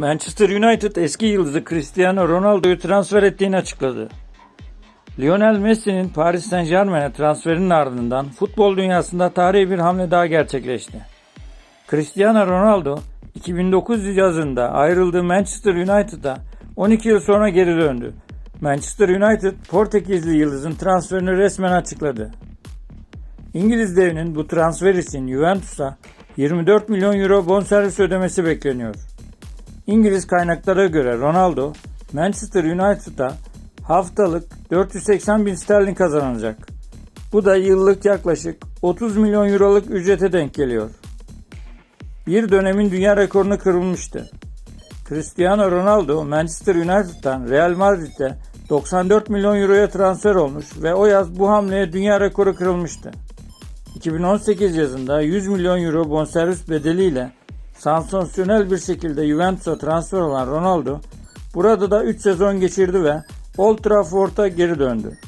Manchester United eski yıldızı Cristiano Ronaldo'yu transfer ettiğini açıkladı. Lionel Messi'nin Paris Saint Germain'e transferinin ardından futbol dünyasında tarihi bir hamle daha gerçekleşti. Cristiano Ronaldo 2009 yazında ayrıldığı Manchester United'a 12 yıl sonra geri döndü. Manchester United Portekizli yıldızın transferini resmen açıkladı. İngiliz devinin bu transfer için Juventus'a 24 milyon euro bonservis ödemesi bekleniyor. İngiliz kaynaklara göre Ronaldo Manchester United'a haftalık 480 bin sterlin kazanacak. Bu da yıllık yaklaşık 30 milyon euroluk ücrete denk geliyor. Bir dönemin dünya rekorunu kırılmıştı. Cristiano Ronaldo Manchester United'dan Real Madrid'e 94 milyon euroya transfer olmuş ve o yaz bu hamleye dünya rekoru kırılmıştı. 2018 yazında 100 milyon euro bonservis bedeliyle sansasyonel bir şekilde Juventus'a transfer olan Ronaldo burada da 3 sezon geçirdi ve Old Trafford'a geri döndü.